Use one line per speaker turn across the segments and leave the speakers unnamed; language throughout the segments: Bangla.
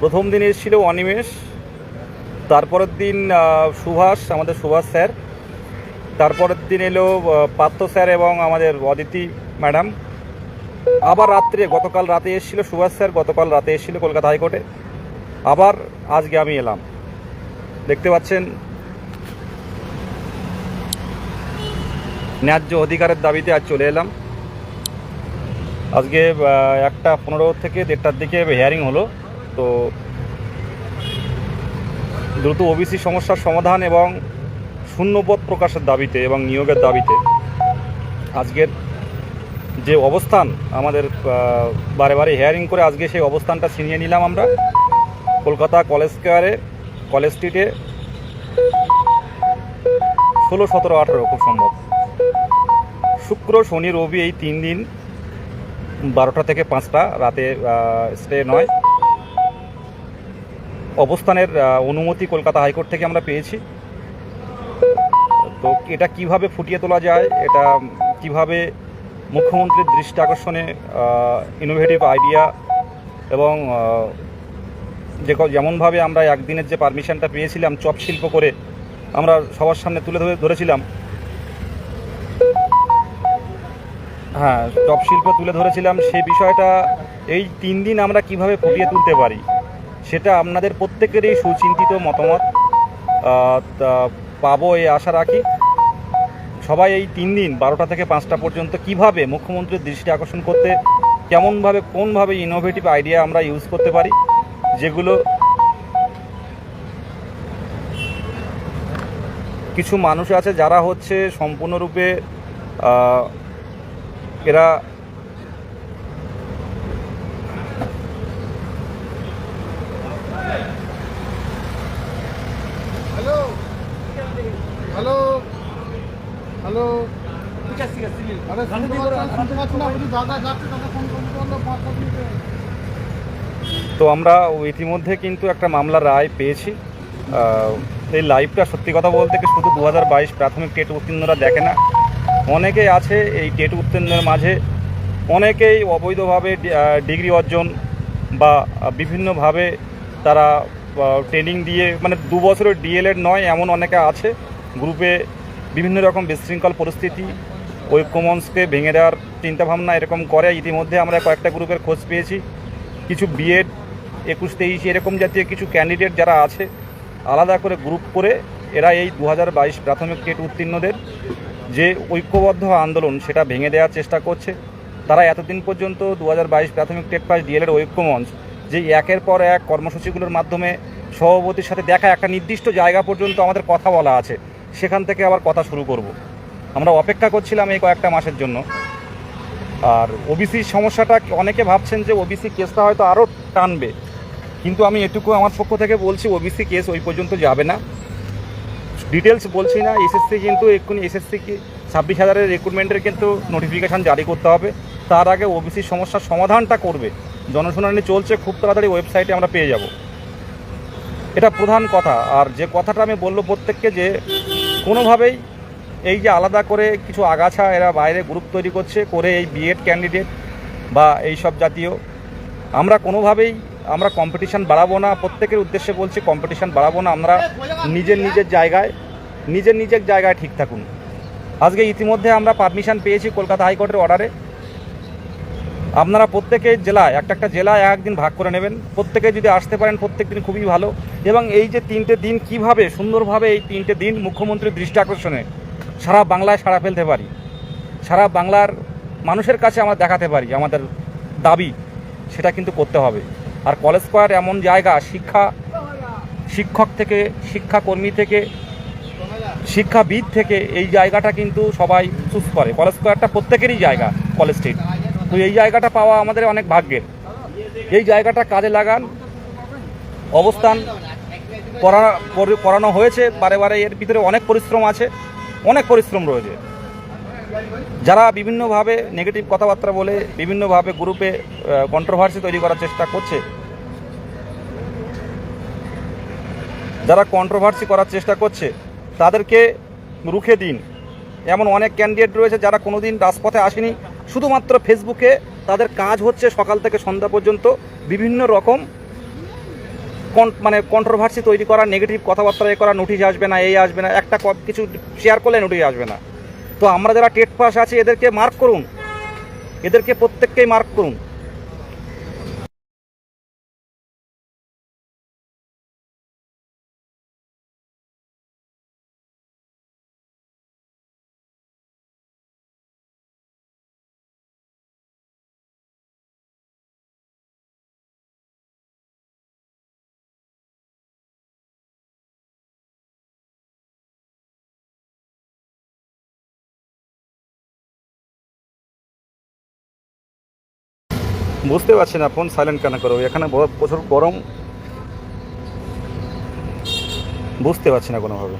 প্রথম দিন এসেছিল অনিমেষ, তারপরের দিন সুভাষ, আমাদের সুভাষ স্যার। তারপরের দিন এলো পার্থ স্যার এবং আমাদের অদিতি ম্যাডাম। আবার রাত্রে, গতকাল রাতে এসেছিল সুভাষ স্যার, গতকাল রাতে এসেছিল কলকাতা হাইকোর্টে। আবার আজকে আমি এলাম। দেখতে পাচ্ছেন, ন্যায্য অধিকারের দাবিতে আজ চলে এলাম। আজকে একটা পনেরো থেকে দেড়টার দিকে হিয়ারিং হলো। তো দ্রুত ওবিসি সমস্যার সমাধান এবং শূন্যপদ প্রকাশের দাবিতে এবং নিয়োগের দাবিতে আজকের যে অবস্থান, আমাদের বারে বারে হেয়ারিং করে আজকে সেই অবস্থানটা ছিনিয়ে নিলাম আমরা। কলকাতা কলেজ স্কোয়ারে কলেজ স্ট্রিটে ষোলো, সতেরো, আঠেরো, খুব সম্ভব। শুক্র, শনি, রবি এই তিন দিন বারোটা থেকে পাঁচটা, রাতে স্টে নয়। অবস্থানের অনুমতি কলকাতা হাইকোর্ট থেকে আমরা পেয়েছি। তো এটা কীভাবে ফুটিয়ে তোলা যায়, এটা কীভাবে মুখ্যমন্ত্রীর দৃষ্টি আকর্ষণে ইনোভেটিভ আইডিয়া এবং যে যেমনভাবে আমরা একদিনের যে পারমিশনটা পেয়েছিলাম, চপ শিল্প করে আমরা সবার সামনে তুলে ধরে, ধরেছিলাম। হ্যাঁ চপ শিল্প তুলে ধরেছিলাম সেই বিষয়টা এই তিন দিন আমরা কীভাবে ফুটিয়ে তুলতে পারি? সেটা আপনাদের প্রত্যেকেরই সুচিন্তিত মতামত। পাবো এই আশা রাখি। সবাই এই তিন দিন, বারোটা থেকে পাঁচটা পর্যন্ত কীভাবে মুখ্যমন্ত্রীর দৃষ্টি আকর্ষণ করতে, কেমনভাবে, কোনভাবে ইনোভেটিভ আইডিয়া আমরা ইউজ করতে পারি, যেগুলো কিছু মানুষ আছে যারা হচ্ছে সম্পূর্ণরূপে এরা
হ্যালো হ্যালো। হ্যালো। আরে শুনতে পাচ্ছেন শুনতে পাচ্ছেন না? বলছি দাদা যাচ্ছে দাদা ফোন করতে পাঁচ মিনিটে।
তো আমরা ইতিমধ্যে কিন্তু একটা মামলার রায় পেয়েছি। এই লাইভটা সত্যি কথা বলতে কি শুধু দু বাইশ প্রাথমিক টেট উত্তীর্ণরা দেখে না। অনেকেই আছে এই টেট উত্তীর্ণের মাঝে। অনেকেই অবৈধভাবে ডিগ্রি অর্জন বা বিভিন্নভাবে তারা ট্রেনিং দিয়ে মানে দু বছরের ডিএলএড নয় এমন অনেকে আছে। গ্রুপে বিভিন্ন রকম বিশৃঙ্খল পরিস্থিতি ঐক্যমঞ্চকে ভেঙে দেওয়ার চিন্তাভাবনা এরকম করে। ইতিমধ্যে আমরা কয়েকটা গ্রুপের খোঁজ পেয়েছি। কিছু বিএড, একুশ, তেইশ, এরকম জাতীয় কিছু ক্যান্ডিডেট যারা আছে, আলাদা করে গ্রুপ করে এরা এই দু প্রাথমিক টেট উত্তীর্ণদের যে ঐক্যবদ্ধ আন্দোলন সেটা ভেঙে দেওয়ার চেষ্টা করছে। তারা এতদিন পর্যন্ত দু প্রাথমিক টেট পাস ডিএলএড ঐক্যমঞ্চ, যে একের পর এক কর্মসূচিগুলোর মাধ্যমে সভাপতির সাথে দেখা, একটা নির্দিষ্ট জায়গা পর্যন্ত আমাদের কথা বলা আছে। সেখান থেকে আবার কথা শুরু করব। আমরা অপেক্ষা করছিলাম এই কয়েকটা মাসের জন্য। আর ওবিসির সমস্যাটা অনেকে ভাবছেন যে ওবিসি কেসটা হয়তো আরও টানবে। কিন্তু আমি এটুকু আমার পক্ষ থেকে বলছি ওবিসি কেস ওই পর্যন্ত যাবে না। ডিটেলস বলছি না এসএসসি কিন্তু এক্ষুনি এসএসসি কি ছাব্বিশ হাজারের রিক্রুটমেন্টের কিন্তু নোটিফিকেশান জারি করতে হবে। তার আগে ওবিসি সমস্যার সমাধানটা করবে। জনশুনানি চলছে, খুব তাড়াতাড়ি ওয়েবসাইটে আমরা পেয়ে যাব। এটা প্রধান কথা। আর যে কথাটা আমি বলব প্রত্যেককে যে কোনোভাবেই এই যে আলাদা করে কিছু আগাছা এরা বাইরে গ্রুপ তৈরি করছে, করে এই বিএড ক্যান্ডিডেট বা এই সব জাতীয়। আমরা কোনোভাবেই, আমরা কম্পিটিশান বাড়াবো না। প্রত্যেকের উদ্দেশ্যে বলছি কম্পিটিশান বাড়াবো না। আমরা নিজের নিজের জায়গায়, নিজের নিজের জায়গায় ঠিক থাকুন। আজকে ইতিমধ্যে আমরা পারমিশন পেয়েছি কলকাতা হাইকোর্টের অর্ডারে আপনারা প্রত্যেকের জেলায়, একটা একটা জেলায় একদিন ভাগ করে নেবেন। প্রত্যেকে যদি আসতে পারেন প্রত্যেক দিন খুবই ভালো। এবং এই যে তিনটে দিন কীভাবে, সুন্দরভাবে এই তিনটে দিন মুখ্যমন্ত্রীর দৃষ্টি আকর্ষণে সারা বাংলায় সাড়া ফেলতে পারি, সারা বাংলার মানুষের কাছে আমরা দেখাতে পারি আমাদের দাবি, সেটা কিন্তু করতে হবে। আর কলেজ স্কোয়ার এমন জায়গা, শিক্ষা, শিক্ষক থেকে, শিক্ষাকর্মী থেকে, শিক্ষাবিদ থেকে এই জায়গাটা কিন্তু সবাই চুজ করে। কলেজ স্কোয়ারটা প্রত্যেকেরই জায়গা, কলেজ স্ট্রিট। তো এই জায়গাটা পাওয়া আমাদের অনেক ভাগ্যের। এই জায়গাটা কাজে লাগান অবস্থান করা করে- করানো হয়েছে, বারে বারে এর ভিতরে অনেক পরিশ্রম আছে, অনেক পরিশ্রম রয়েছে। যারা বিভিন্নভাবে নেগেটিভ কথাবার্তা বলে, বিভিন্নভাবে গ্রুপে কন্ট্রোভার্সি তৈরি করার চেষ্টা করছে, যারা কন্ট্রোভার্সি করার চেষ্টা করছে, তাদেরকে রুখে দিন। এমন অনেক ক্যান্ডিডেট রয়েছে যারা কোনো দিন রাজপথে আসেনি। শুধুমাত্র ফেসবুকে তাদের কাজ হচ্ছে সকাল থেকে সন্ধ্যা পর্যন্ত বিভিন্ন রকম মানে কন্ট্রোভার্সি তৈরি করা নেগেটিভ কথাবার্তা করা নোটিশ আসবে না, এই আসবে না, একটা কিছু শেয়ার করলে নোটিশ আসবে না। তো আমরা যারা টেট পাস আছি, এদেরকে মার্ক করুন। এদেরকে প্রত্যেককেই মার্ক করুন। বুঝতে পারছি না, ফোন সাইলেন্ট কেন করো এখানে প্রচুর গরম। বুঝতে পারছি না কোনোভাবে।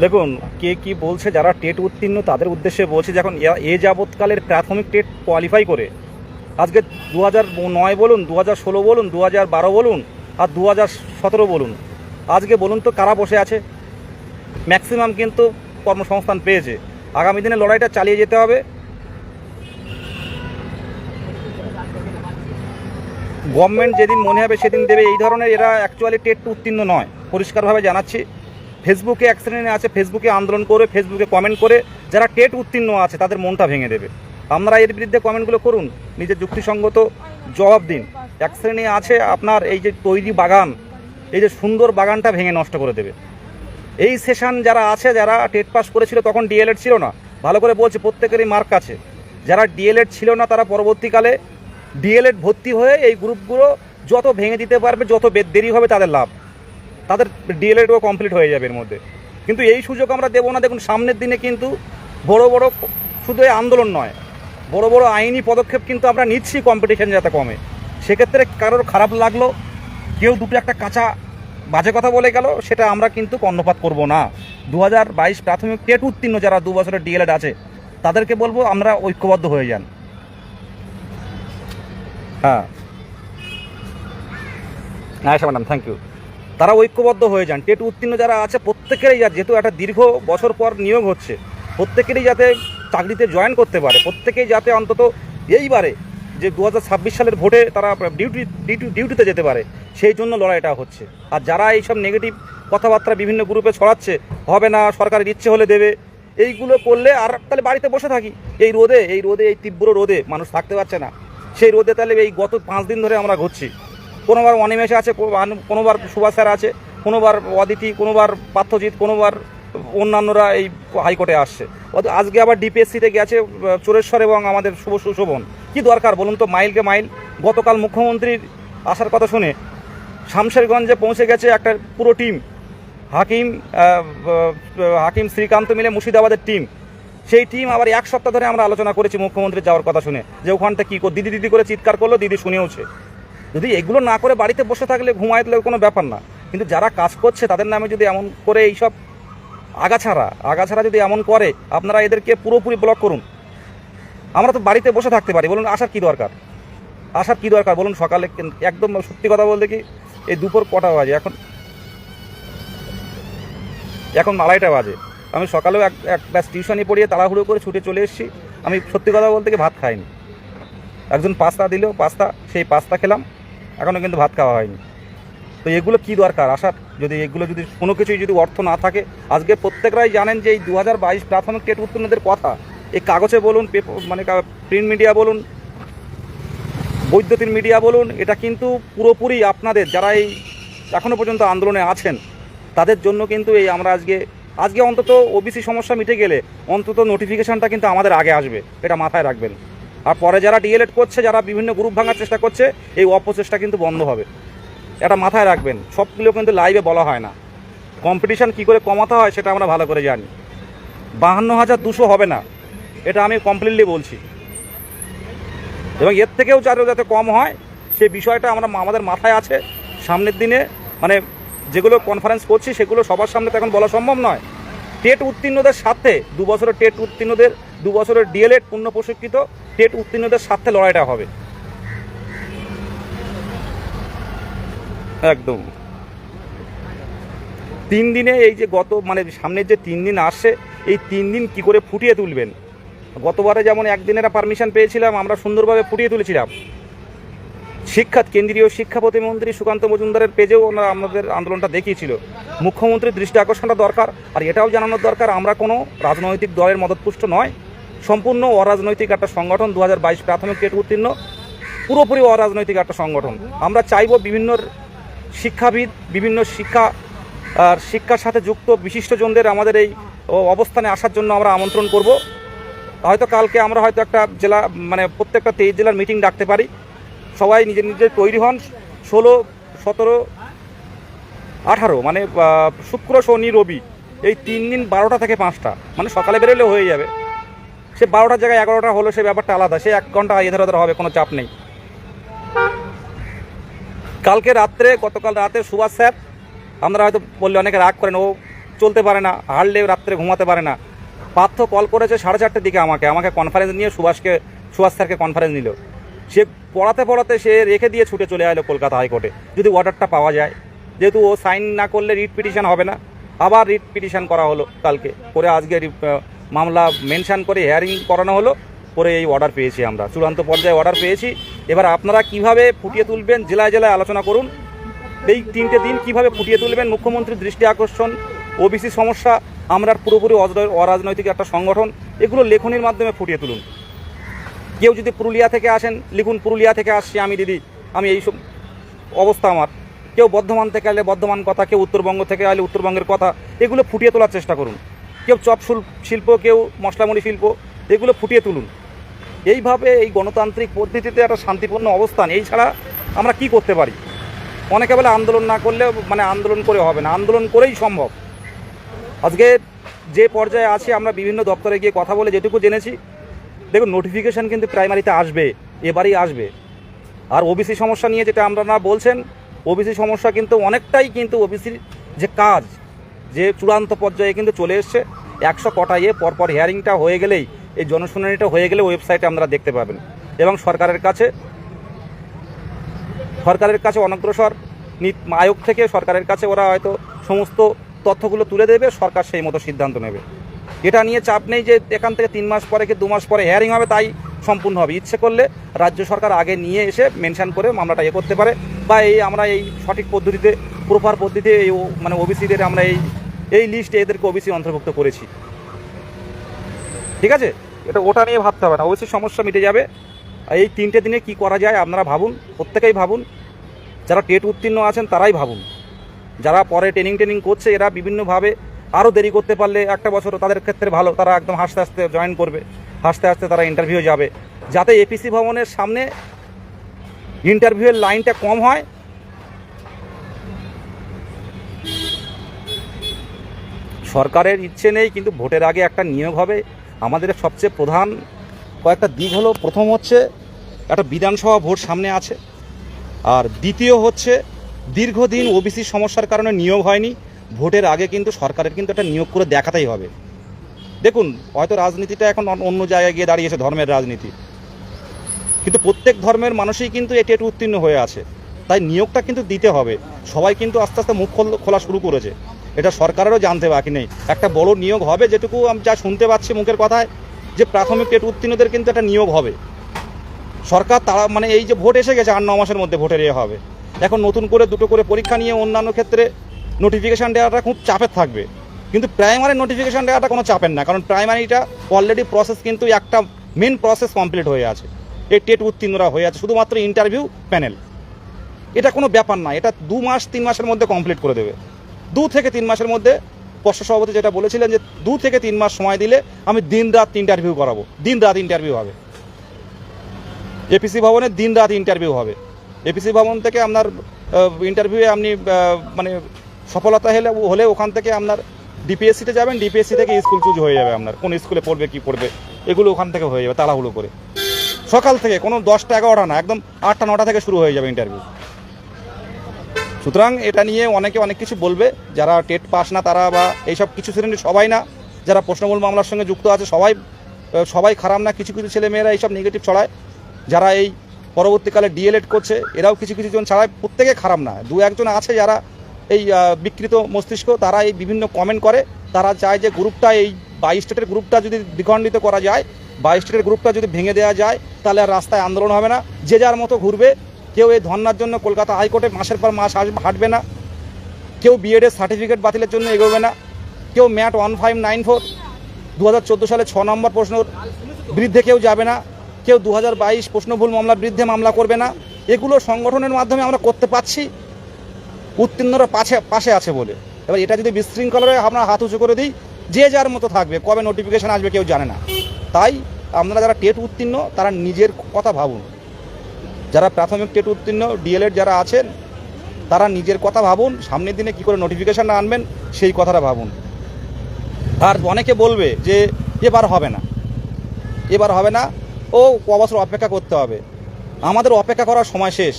দেখুন, কে কি বলছে, যারা টেট উত্তীর্ণ, তাদের উদ্দেশ্যে বলছে যখন এ- যাবৎকালের প্রাথমিক টেট কোয়ালিফাই করে। আজকে দু নয় বলুন দু ষোলো বলুন দু বারো বলুন, আর দু সতেরো বলুন। আজকে বলুন তো কারা বসে আছে? ম্যাক্সিমাম কিন্তু কর্মসংস্থান পেয়েছে। আগামী দিনে লড়াইটা চালিয়ে যেতে হবে। গভর্নমেন্ট যেদিন মনে হবে সেদিন দেবে। এই ধরনের এরা অ্যাকচুয়ালি টেট উত্তীর্ণ নয়, পরিষ্কারভাবে জানাচ্ছি। ফেসবুকে এক শ্রেণি আছে ফেসবুকে আন্দোলন করে ফেসবুকে কমেন্ট করে। যারা টেট উত্তীর্ণ আছে, তাদের মনটা ভেঙে দেবে। আপনারা এর বিরুদ্ধে কমেন্টগুলো করুন, নিজের যুক্তিসঙ্গত জবাব দিন। এক শ্রেণি আছে আপনার এই যে তৈরি বাগান, এই যে সুন্দর বাগানটা ভেঙে নষ্ট করে দেবে। এই সেশন যারা আছে, যারা টেট পাস করেছিল তখন ডিএলএড ছিল না। ভালো করে বলছে, প্রত্যেকেরই মার্ক আছে। যারা ডিএলএড ছিল না, তারা পরবর্তীকালে ডিএলএড ভর্তি হয়ে এই গ্রুপগুলো যত ভেঙে দিতে পারবে, যত দেরি হবে তাদের লাভ। তাদের ডিএলএডও কমপ্লিট হয়ে যাবে এর মধ্যে। কিন্তু এই সুযোগ আমরা দেবো না। দেখুন, সামনের দিনে কিন্তু বড় বড় শুধু এই আন্দোলন নয়, বড় বড় আইনি পদক্ষেপ কিন্তু আমরা নিচ্ছি কম্পিটিশন যাতে কমে। সেক্ষেত্রে কারোর খারাপ লাগল, কেউ দুটো একটা কাঁচা বাজে কথা বলে গেল, সেটা আমরা কিন্তু কর্ণপাত করব না। দু হাজার বাইশ প্রাথমিক টেট উত্তীর্ণ যারা দু বছরের ডিএলএড আছে, তাদেরকে বলব আমরা ঐক্যবদ্ধ হয়ে যান। হ্যাঁ। আয়সা ম্যাডাম থ্যাংক ইউ তারা ঐক্যবদ্ধ হয়ে যান। টেট উত্তীর্ণ যারা আছে, প্রত্যেকেরই যেহেতু একটা দীর্ঘ বছর পর নিয়োগ হচ্ছে, প্রত্যেকেরই যাতে চাকরিতে জয়েন করতে পারে, প্রত্যেকেই যাতে অন্তত এইবারে যে দু হাজার ছাব্বিশ সালের ভোটে তারা ডিউটি ডিউটি, ডিউটিতে যেতে পারে, সেই জন্য লড়াইটা হচ্ছে। আর যারা এইসব নেগেটিভ কথাবার্তা বিভিন্ন গ্রুপে ছড়াচ্ছে, হবে না, সরকারের ইচ্ছে হলে দেবে, এইগুলো করলে আর তাহলে বাড়িতে বসে থাকি। এই রোদে এই রোদে, এই তীব্র রোদে মানুষ থাকতে পারছে না। সেই রোদে তাহলে এই গত পাঁচ দিন ধরে আমরা ঘুরছি। কোনোবার অনিমেষে আছে কোনোবার সুভাষ স্যার আছে, কোনোবার অদিতি, কোনোবার পার্থজিৎ, কোনোবার অন্যান্যরা এই হাইকোর্টে আসছে। আজকে আবার ডিপিএসসিতে গেছে চোরেশ্বর এবং আমাদের শুভ সুশোভন কি দরকার বলুন তো? মাইলকে মাইল। গতকাল মুখ্যমন্ত্রীর আসার কথা শুনে শামশেরগঞ্জে পৌঁছে গেছে একটা পুরো টিম। হাকিম হাকিম শ্রীকান্ত মিলে মুর্শিদাবাদের টিম। সেই টিম আবার এক সপ্তাহ ধরে আমরা আলোচনা করেছি মুখ্যমন্ত্রী যাওয়ার কথা শুনে যে ওখানটা কী দিদি দিদি করে চিৎকার করল, দিদি শুনেওছে যদি এগুলো না করে বাড়িতে বসে থাকলে ঘুমায় দিলে কোনো ব্যাপার না। কিন্তু যারা কাজ করছে তাদের নামে যদি এমন করে এইসব আগাছাড়া আগাছাড়া যদি এমন করে, আপনারা এদেরকে পুরোপুরি ব্লক করুন। আমরা তো বাড়িতে বসে থাকতে পারি। বলুন, আসার কি দরকার? আসার কি দরকার? বলুন, সকালে একদম সত্যি কথা বলতে কি, এই দুপুর কটা বাজে? এখন এখন আড়াইটা বাজে। আমি সকালেও এক এক ব্যাস টিউশনি পড়িয়ে তাড়াহুড়ো করে ছুটে চলে এসেছি। আমি সত্যি কথা বলতে কি, ভাত খাইনি। একজন পাস্তা দিল পাস্তা, সেই পাস্তা খেলাম। এখনও কিন্তু ভাত খাওয়া হয়নি। তো এগুলো কি দরকার? আসার যদি এগুলো যদি কোনো কিছুই যদি অর্থ না থাকে, আজকে প্রত্যেকরাই জানেন যে এই দু হাজার বাইশ প্রাথমিক টেট উত্তীর্ণদের কথা। এই কাগজে বলুন পেপার মানে প্রিন্ট মিডিয়া বলুন, বৈদ্যুতিন মিডিয়া বলুন, এটা কিন্তু পুরোপুরি আপনাদের, যারা এই এখনও পর্যন্ত আন্দোলনে আছেন, তাদের জন্য কিন্তু এই আমরা আজকে আজকে অন্তত ওবিসি সমস্যা মিটে গেলে অন্তত নোটিফিকেশনটা কিন্তু আমাদের আগে আসবে, এটা মাথায় রাখবেন। আর পরে যারা ডিএলএড করছে, যারা বিভিন্ন গ্রুপ ভাঙার চেষ্টা করছে, এই অপচেষ্টা কিন্তু বন্ধ হবে। এটা মাথায় রাখবেন, সবগুলো কিন্তু লাইভে বলা হয় না। কম্পিটিশন কী করে কমাতে হয়, সেটা আমরা ভালো করে জানি। বাহান্ন হাজার দুশো হবে না। এটা আমি কমপ্লিটলি বলছি। এবং এর থেকেও যাতে যাতে কম হয়, সে বিষয়টা আমরা আমাদের মাথায় আছে। সামনের দিনে মানে যেগুলো কনফারেন্স করছি, সেগুলো সবার সামনে তো এখন বলা সম্ভব নয়। টেট উত্তীর্ণদের সাথে দু বছরের টেট উত্তীর্ণদের, দু বছরের ডিএলএড পূর্ণ প্রশিক্ষিত টেট উত্তীর্ণদের সাথে লড়াইটা হবে। একদম। তিন দিনে এই যে গত মানে সামনের যে তিন দিন আসছে, এই তিন দিন কি করে ফুটিয়ে তুলবেন? গতবারে যেমন একদিনের পারমিশন পেয়েছিলাম, আমরা সুন্দরভাবে ফুটিয়ে তুলেছিলাম। শিক্ষা কেন্দ্রীয় শিক্ষা প্রতিমন্ত্রী সুকান্ত মজুমদারের পেজেও ওনারা আমাদের আন্দোলনটা দেখিয়েছিল। মুখ্যমন্ত্রীর দৃষ্টি আকর্ষণটা দরকার, আর এটাও জানানোর দরকার, আমরা কোনো রাজনৈতিক দলের মদতপুষ্ট নয়। সম্পূর্ণ অরাজনৈতিক একটা সংগঠন দু হাজার বাইশ প্রাথমিক টেট উত্তীর্ণ, পুরোপুরি অরাজনৈতিক একটা সংগঠন। আমরা চাইব বিভিন্ন শিক্ষাবিদ, বিভিন্ন শিক্ষা, আর শিক্ষার সাথে যুক্ত বিশিষ্টজনদের আমাদের এই অবস্থানে আসার জন্য আমরা আমন্ত্রণ করব। হয়তো কালকে আমরা হয়তো একটা জেলা মানে প্রত্যেকটা তেইশ জেলার মিটিং ডাকতে পারি। সবাই নিজের নিজের তৈরি হন। ষোলো, সতেরো, আঠারো মানে শুক্র, শনি, রবি, এই তিন দিন বারোটা থেকে পাঁচটা। মানে সকালে বেরোলে হয়ে যাবে। সে বারোটার জায়গায় এগারোটা হলো, সে ব্যাপারটা আলাদা। সে এক ঘণ্টা এধার ওধার হবে, কোনো চাপ নেই। কালকে রাত্রে, গতকাল রাতে সুভাষ স্যার, আমরা হয়তো বললে অনেকে রাগ করেন, ও চলতে পারে না, হারলে রাত্রে ঘুমাতে পারে না। পার্থ কল করেছে সাড়ে চারটের দিকে আমাকে আমাকে কনফারেন্স নিয়ে সুভাষকে, সুভাষ স্যারকে কনফারেন্স নিল। সে পড়াতে পড়াতে সে রেখে দিয়ে ছুটে চলে এলো কলকাতা হাইকোর্টে, যদি অর্ডারটা পাওয়া যায়। যেহেতু ও সাইন না করলে রিট পিটিশন হবে না, আবার রিট পিটিশন করা হলো কালকে। করে আজকে মামলা মেনশান করে হেয়ারিং করানো হলো করে এই অর্ডার পেয়েছি আমরা। চূড়ান্ত পর্যায়ে অর্ডার পেয়েছি। এবার আপনারা কীভাবে ফুটিয়ে তুলবেন, জেলায় জেলায় আলোচনা করুন। এই তিনটে দিন কীভাবে ফুটিয়ে তুলবেন, মুখ্যমন্ত্রীর দৃষ্টি আকর্ষণ ওবিসি সমস্যা আমরা পুরোপুরি অরাজনৈতিক একটা সংগঠন, এগুলো লেখনির মাধ্যমে ফুটিয়ে তুলুন। কেউ যদি পুরুলিয়া থেকে আসেন, লিখুন, পুরুলিয়া থেকে আসছি আমি, দিদি, আমি এই অবস্থা আমার। কেউ বর্ধমান থেকে এলে বর্ধমান কথা, কেউ উত্তরবঙ্গ থেকে এলে উত্তরবঙ্গের কথা, এগুলো ফুটিয়ে তোলার চেষ্টা করুন। কেউ চপ শুল- শিল্প, কেউ মশলামুড়ি শিল্প, এগুলো ফুটিয়ে তুলুন। এইভাবে এই গণতান্ত্রিক পদ্ধতিতে একটা শান্তিপূর্ণ অবস্থান, এই ছাড়া আমরা কি করতে পারি? অনেকে বলে আন্দোলন না করলে মানে আন্দোলন করে হবে না। আন্দোলন করেই সম্ভব। আজকে যে পর্যায়ে আছে, আমরা বিভিন্ন দপ্তরে গিয়ে কথা বলে যেটুকু জেনেছি, দেখুন নোটিফিকেশান কিন্তু প্রাইমারিতে আসবে, এবারেই আসবে। আর ওবিসি সমস্যা নিয়ে যেটা আমরা না বলছেন ওবিসি সমস্যা কিন্তু অনেকটাই কিন্তু ওবিসির যে কাজ, যে চূড়ান্ত পর্যায়ে কিন্তু চলে এসছে, একশো কটা ইয়ে পরপর হিয়ারিংটা হয়ে গেলেই, এই জনশুনানিটা হয়ে গেলে ওয়েবসাইটে আমরা দেখতে পাবেন। এবং সরকারের কাছে সরকারের কাছে অনগ্রসর আয়োগ থেকে সরকারের কাছে ওরা হয়তো সমস্ত তথ্যগুলো তুলে দেবে, সরকার সেই মতো সিদ্ধান্ত নেবে। এটা নিয়ে চাপ নেই যে এখান থেকে তিন মাস পরে কি দু মাস পরে হেয়ারিং হবে, তাই সম্পূর্ণ হবে। ইচ্ছে করলে রাজ্য সরকার আগে নিয়ে এসে মেনশন করে মামলাটা ইয়ে করতে পারে, বা এই আমরা এই সঠিক পদ্ধতিতে প্রপার পদ্ধতিতে এই মানে ওবিসিদের আমরা এই এই লিস্টে এদেরকে ওবিসি অন্তর্ভুক্ত করেছি। ঠিক আছে? এটা ওটা নিয়ে ভাবতে হবে না। ওবিসি সমস্যা মিটে যাবে। এই তিনটে দিনে কি করা যায় আপনারা ভাবুন, প্রত্যেকেই ভাবুন। যারা টেট উত্তীর্ণ আছেন তারাই ভাবুন। যারা পরে ট্রেনিং ট্রেনিং করছে, এরা বিভিন্নভাবে আরও দেরি করতে পারলে একটা বছর তাদের ক্ষেত্রে ভালো, তারা একদম হাসতে হাসতে জয়েন করবে, হাসতে হাসতে তারা ইন্টারভিউ যাবে। যাতে এপিসি ভবনের সামনে ইন্টারভিউয়ের লাইনটা কম হয়। সরকারের ইচ্ছে নেই, কিন্তু ভোটের আগে একটা নিয়োগ হবে। আমাদের সবচেয়ে প্রধান কয়েকটা দিক হলো, প্রথম হচ্ছে একটা বিধানসভা ভোট সামনে আছে। আর দ্বিতীয় হচ্ছে দীর্ঘদিন ওবিসি সমস্যার কারণে নিয়োগ হয়নি। ভোটের আগে কিন্তু সরকারের কিন্তু একটা নিয়োগ করে দেখাতেই হবে। দেখুন হয়তো রাজনীতিটা এখন অন্য জায়গায় গিয়ে দাঁড়িয়েছে ধর্মের রাজনীতি। কিন্তু প্রত্যেক ধর্মের মানুষই কিন্তু এটি একটু উত্তীর্ণ হয়ে আছে। তাই নিয়োগটা কিন্তু দিতে হবে। সবাই কিন্তু আস্তে আস্তে মুখ খোল- খোলা শুরু করেছে। এটা সরকারেরও জানতে বাকি নেই। একটা বড় নিয়োগ হবে যেটুকু আমি যা শুনতে পাচ্ছি মুখের কথায় যে প্রাথমিক টেট উত্তীর্ণদের কিন্তু একটা নিয়োগ হবে। সরকার তারা মানে এই যে ভোট এসে গেছে আট ন মাসের মধ্যে ভোটের ইয়ে হবে। এখন নতুন করে দুটো করে পরীক্ষা নিয়ে অন্যান্য ক্ষেত্রে নোটিফিকেশান দেওয়াটা খুব চাপের থাকবে। কিন্তু প্রাইমারি নোটিফিকেশান দেওয়াটা কোনো চাপের না, কারণ প্রাইমারিটা অলরেডি প্রসেস কিন্তু একটা মেন প্রসেস কমপ্লিট হয়ে আছে। এই টেট উত্তীর্ণরা হয়ে আছে, শুধুমাত্র ইন্টারভিউ প্যানেল এটা কোনো ব্যাপার না, এটা দু মাস, তিন মাসের মধ্যে কমপ্লিট করে দেবে। দু থেকে তিন মাসের মধ্যে পর্ষদ সভাপতি যেটা বলেছিলেন যে দু থেকে তিন মাস সময় দিলে আমি দিন রাত ইন্টারভিউ করাবো, দিন রাত ইন্টারভিউ হবে। এপিসি ভবনে দিন রাত ইন্টারভিউ হবে। এপিসি ভবন থেকে আপনার ইন্টারভিউয়ে আপনি মানে সফলতা হলে হলে ওখান থেকে আপনার ডিপিএসসিতে যাবেন ডিপিএসসি থেকে স্কুল চুজ হয়ে যাবে আপনার। কোন স্কুলে পড়বে, কি পড়বে, এগুলো ওখান থেকে হয়ে যাবে, তাড়াহুড়ো করে। সকাল থেকে, কোনো দশটা, এগারোটা না, একদম আটটা, নটা থেকে শুরু হয়ে যাবে ইন্টারভিউ সুতরাং এটা নিয়ে অনেকে অনেক কিছু বলবে, যারা টেট পাস না তারা বা এইসব কিছু শ্রেণির সবাই না, যারা প্রশ্নমূল মামলার সঙ্গে যুক্ত আছে, সবাই সবাই খারাপ না, কিছু কিছু ছেলেমেয়েরা এইসব নেগেটিভ ছড়ায়। যারা এই পরবর্তীকালে ডিএলএড করছে, এরাও কিছু কিছু জন ছাড়ায় প্রত্যেকে খারাপ না। দু একজন আছে যারা এই বিকৃত মস্তিষ্ক তারা এই বিভিন্ন কমেন্ট করে। তারা চায় যে গ্রুপটা এই বাইশ স্টেটের গ্রুপটা যদি দ্বিখণ্ডিত করা যায়, বাইশ স্টেটের গ্রুপটা যদি ভেঙে দেওয়া যায়, তাহলে আর রাস্তায় আন্দোলন হবে না। যে যার মতো ঘুরবে, কেউ এই ধর্নার জন্য কলকাতা হাইকোর্টে মাসের পর মাস আসবে হাঁটবে না। কেউ বিএডের সার্টিফিকেট বাতিলের জন্য এগোবে না। কেউ ম্যাট ওয়ান ফাইভ নাইন ফোর দু হাজার চোদ্দ সালে ছ নম্বর প্রশ্নর বিরুদ্ধে কেউ যাবে না। কেউ দু হাজার বাইশ প্রশ্নভুল মামলার বিরুদ্ধে মামলা করবে না। এগুলো সংগঠনের মাধ্যমে আমরা করতে পারছি। উত্তীর্ণরা পাশে পাশে আছে বলে। এবার এটা যদি বিশৃঙ্খলা আমরা হাত উঁচু করে দিই, যে যার মতো থাকবে, কবে নোটিফিকেশন আসবে কেউ জানে না। তাই আপনারা যারা টেট উত্তীর্ণ, তারা নিজের কথা ভাবুন। যারা প্রাথমিক টেট উত্তীর্ণ ডিএলএড যারা আছেন, তারা নিজের কথা ভাবুন। সামনের দিনে কি করে নোটিফিকেশান আনবেন, সেই কথাটা ভাবুন। আর অনেকে বলবে যে, এবার হবে না। এবার হবে না। ও ক বছর অপেক্ষা করতে হবে। আমাদের অপেক্ষা করার সময় শেষ।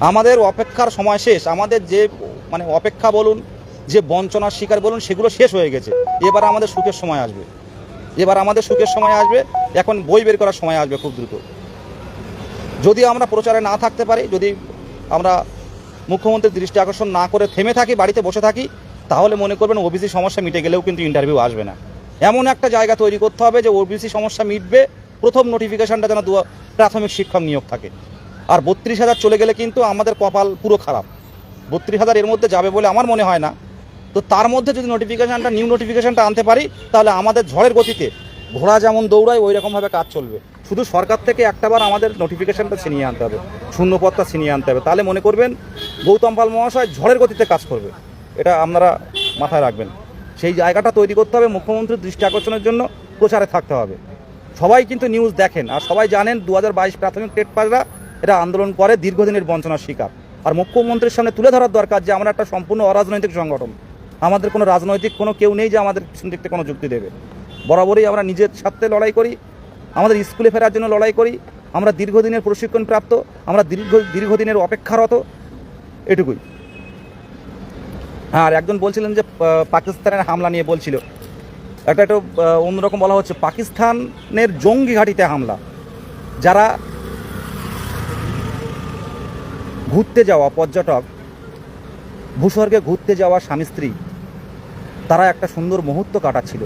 আমাদের অপেক্ষার সময় শেষ। আমাদের যে মানে অপেক্ষা বলুন, যে বঞ্চনার শিকার বলুন, সেগুলো শেষ হয়ে গেছে। এবার আমাদের সুখের সময় আসবে। এবার আমাদের সুখের সময় আসবে। এখন বই বের করার সময় আসবে খুব দ্রুত। যদি আমরা প্রচারে না থাকতে পারি, যদি আমরা মুখ্যমন্ত্রীর দৃষ্টি আকর্ষণ না করে থেমে থাকি, বাড়িতে বসে থাকি, তাহলে মনে করবেন ওবিসি সমস্যা মিটে গেলেও কিন্তু ইন্টারভিউ আসবে না। এমন একটা জায়গা তৈরি করতে হবে যে ওবিসি সমস্যা মিটবে প্রথম নোটিফিকেশানটা যেন প্রাথমিক শিক্ষক নিয়োগ থাকে। আর বত্রিশ হাজার চলে গেলে কিন্তু আমাদের কপাল পুরো খারাপ। বত্রিশ হাজার এর মধ্যে যাবে বলে আমার মনে হয় না। তো তার মধ্যে যদি নোটিফিকেশানটা নিউ নোটিফিকেশানটা আনতে পারি, তাহলে আমাদের ঝড়ের গতিতে ঘোড়া যেমন দৌড়ায় ওই রকমভাবে কাজ চলবে। শুধু সরকার থেকে একটাবার আমাদের নোটিফিকেশানটা ছিনিয়ে আনতে হবে, শূন্যপদটা ছিনিয়ে আনতে হবে। তাহলে মনে করবেন, গৌতম পাল মহাশয় ঝড়ের গতিতে কাজ করবে। এটা আপনারা মাথায় রাখবেন। সেই জায়গাটা তৈরি করতে হবে, মুখ্যমন্ত্রীর দৃষ্টি আকর্ষণের জন্য প্রচারে থাকতে হবে। সবাই কিন্তু নিউজ দেখেন। আর সবাই জানেন দু হাজার বাইশ প্রাথমিক টেট পাসরা এটা আন্দোলন করে দীর্ঘদিনের বঞ্চনার শিকার। আর মুখ্যমন্ত্রীর সামনে তুলে ধরার দরকার যে আমরা একটা সম্পূর্ণ অরাজনৈতিক সংগঠন। আমাদের কোনো রাজনৈতিক কোনো কেউ নেই যে আমাদের পিছন দিকতে কোনো যুক্তি দেবে। বরাবরই আমরা নিজের স্বার্থে লড়াই করি, আমাদের স্কুলে ফেরার জন্য লড়াই করি, আমরা দীর্ঘদিনের প্রশিক্ষণ প্রাপ্ত, আমরা দীর্ঘ, দীর্ঘদিনের অপেক্ষারত, এটুকুই। আর একজন বলছিলেন যে পাকিস্তানের হামলা নিয়ে বলছিল। একটা একটু অন্যরকম বলা হচ্ছে, পাকিস্তানের জঙ্গি ঘাঁটিতে হামলা। যারা ঘুরতে যাওয়া পর্যটক, ভূস্বর্গে ঘুরতে যাওয়া স্বামী স্ত্রী, তারা একটা সুন্দর মুহূর্ত কাটাচ্ছিল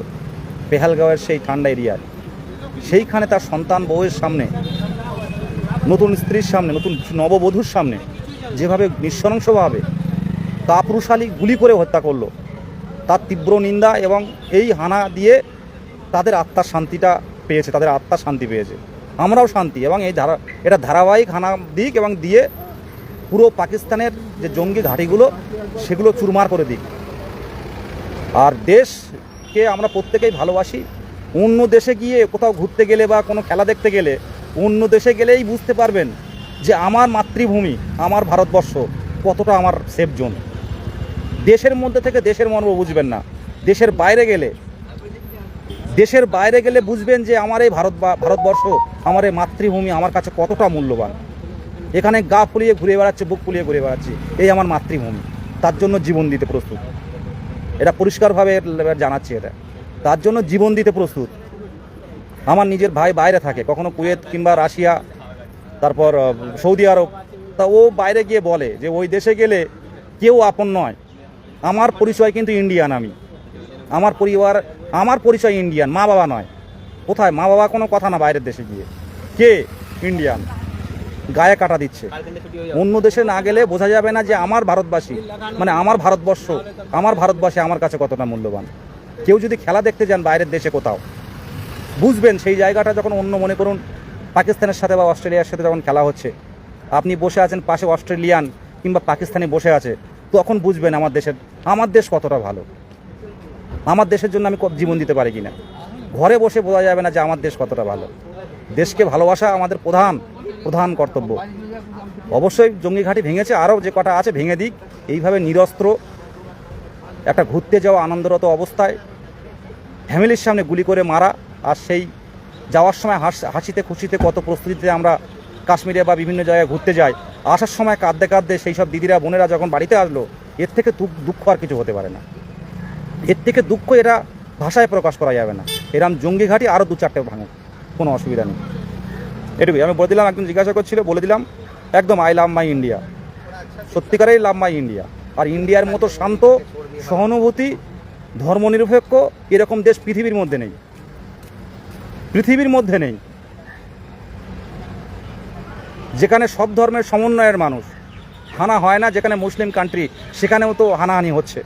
পেহালগাঁওয়ের সেই ঠান্ডা এরিয়ায়। সেইখানে তার সন্তান বউয়ের সামনে, নতুন স্ত্রীর সামনে, নতুন নববধূর সামনে, যেভাবে নিঃসংসভাবে কাপুরুষালী গুলি করে হত্যা করল তার তীব্র নিন্দা এবং এই হানা দিয়ে তাদের আত্মার শান্তিটা পেয়েছে, তাদের আত্মার শান্তি পেয়েছে। আমরাও শান্তি এবং এই ধারা এটা ধারাবাহিক হানা দিক এবং দিয়ে পুরো পাকিস্তানের যে জঙ্গি ঘাঁটিগুলো, সেগুলো চুরমার করে দিক। আর দেশকে আমরা প্রত্যেকেই ভালোবাসি। অন্য দেশে গিয়ে কোথাও ঘুরতে গেলে বা কোনো খেলা দেখতে গেলে, অন্য দেশে গেলেই বুঝতে পারবেন যে আমার মাতৃভূমি, আমার ভারতবর্ষ কতটা আমার সেফ জোন দেশের মধ্যে থেকে দেশের মর্ম বুঝবেন না। দেশের বাইরে গেলে, দেশের বাইরে গেলে বুঝবেন যে আমার এই ভারত ভারতবর্ষ, আমার এই মাতৃভূমি আমার কাছে কতটা মূল্যবান। এখানে গা ফুলিয়ে ঘুরে বেড়াচ্ছে, বুক ফুলিয়ে ঘুরে বেড়াচ্ছে, এই আমার মাতৃভূমি। তার জন্য জীবন দিতে প্রস্তুত। এটা পরিষ্কারভাবে জানাচ্ছি এটা। তার জন্য জীবন দিতে প্রস্তুত। আমার নিজের ভাই বাইরে থাকে, কখনো কুয়েত কিংবা রাশিয়া, তারপর সৌদি আরব। তা ও বাইরে গিয়ে বলে যে ওই দেশে গেলে কেউ আপন নয়। আমার পরিচয় কিন্তু ইন্ডিয়ান আমি। আমার পরিবার, আমার পরিচয় ইন্ডিয়ান, মা বাবা নয়। কোথায়? মা বাবা কোনো কথা না বাইরের দেশে গিয়ে। কে? ইন্ডিয়ান। গায়ে কাটা দিচ্ছে। অন্য দেশে না গেলে বোঝা যাবে না যে আমার ভারতবাসী মানে আমার ভারতবর্ষ, আমার ভারতবাসী আমার কাছে কতটা মূল্যবান। কেউ যদি খেলা দেখতে যান বাইরের দেশে কোথাও, বুঝবেন সেই জায়গাটা যখন অন্য মনে করুন, পাকিস্তানের সাথে বা অস্ট্রেলিয়ার সাথে যখন খেলা হচ্ছে, আপনি বসে আছেন পাশে অস্ট্রেলিয়ান কিংবা পাকিস্তানি বসে আছে তখন বুঝবেন আমার দেশের, আমার দেশ কতটা ভালো। আমার দেশের জন্য আমি জীবন দিতে পারি কিনা। ঘরে বসে বোঝা যাবে না যে আমার দেশ কতটা ভালো। দেশকে ভালোবাসা আমাদের প্রধান প্রধান কর্তব্য। অবশ্যই জঙ্গি ঘাঁটি ভেঙেছে, আরও যে কটা আছে ভেঙে দিক। এইভাবে নিরস্ত্র, একটা ঘুরতে যাওয়া আনন্দরত অবস্থায় ফ্যামিলির সামনে গুলি করে মারা, আর সেই যাওয়ার সময় হাস, হাসিতে খুশিতে কত প্রস্তুতিতে আমরা কাশ্মীরে বা বিভিন্ন জায়গায় ঘুরতে যায়, আসার সময় কাঁদতে কাঁদতে সেই সব দিদিরা, বোনেরা যখন বাড়িতে আসলো, এর থেকে দুঃখ- আর কিছু হতে পারে না। এর থেকে দুঃখ এটা ভাষায় প্রকাশ করা যাবে না। এরম জঙ্গি ঘাঁটি আরও দু চারটে ভাঙে কোনো অসুবিধা নেই। এটুকুই। আমি বলে দিলাম, একজন জিজ্ঞাসা করছিল, বলে দিলাম, একদম আই লাভ মাই ইন্ডিয়া। সত্যিকারেই লাভ মাই ইন্ডিয়া। আর ইন্ডিয়ার মতো শান্ত, সহানুভূতি, ধর্মনিরপেক্ষ, এরকম দেশ পৃথিবীর মধ্যে নেই। পৃথিবীর মধ্যে নেই। যেখানে সব ধর্মের সমন্বয়ের মানুষ। হানা হয় না যেখানে মুসলিম কান্ট্রি সেখানেও তো হানাহানি হচ্ছে।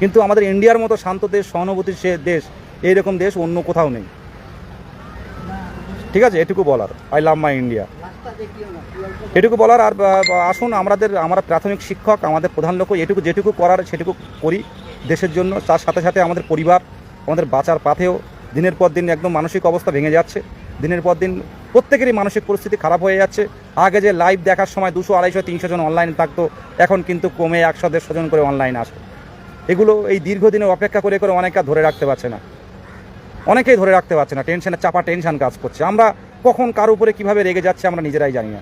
কিন্তু আমাদের ইন্ডিয়ার মতো শান্ত দেশ সহানুভূতির সে দেশ, এইরকম দেশ অন্য কোথাও নেই। ঠিক আছে, এটুকু বলার। আই লাভ মাই ইন্ডিয়া এটুকু বলার আর আসুন, আমাদের, আমরা প্রাথমিক শিক্ষক, আমাদের প্রধান লক্ষ্য এটুকু, যেটুকু করার, সেটুকু করি দেশের জন্য। তার সাথে সাথে আমাদের পরিবার, আমাদের বাঁচার পাথেও দিনের পর দিন একদম মানসিক অবস্থা ভেঙে যাচ্ছে। দিনের পর দিন প্রত্যেকেরই মানসিক পরিস্থিতি খারাপ হয়ে যাচ্ছে। আগে যে লাইভ দেখার সময় দুশো আড়াইশো, তিনশো জন অনলাইনে থাকতো, এখন কিন্তু কমে একশো, দেড়শো জন করে অনলাইন আসে। এগুলো এই দীর্ঘদিনে অপেক্ষা করে করে অনেকে ধরে রাখতে পারছে না। অনেকেই ধরে রাখতে পারছে না, টেনশনের চাপা টেনশন কাজ করছে। আমরা কখন কার উপরে কীভাবে রেগে যাচ্ছে আমরা নিজেরাই জানি না।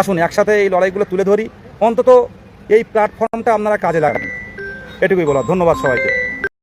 আসুন, একসাথে এই লড়াইগুলো তুলে ধরি। অন্তত এই প্ল্যাটফর্মটা আপনারা কাজে লাগান। এটুকুই বলা ধন্যবাদ সবাইকে।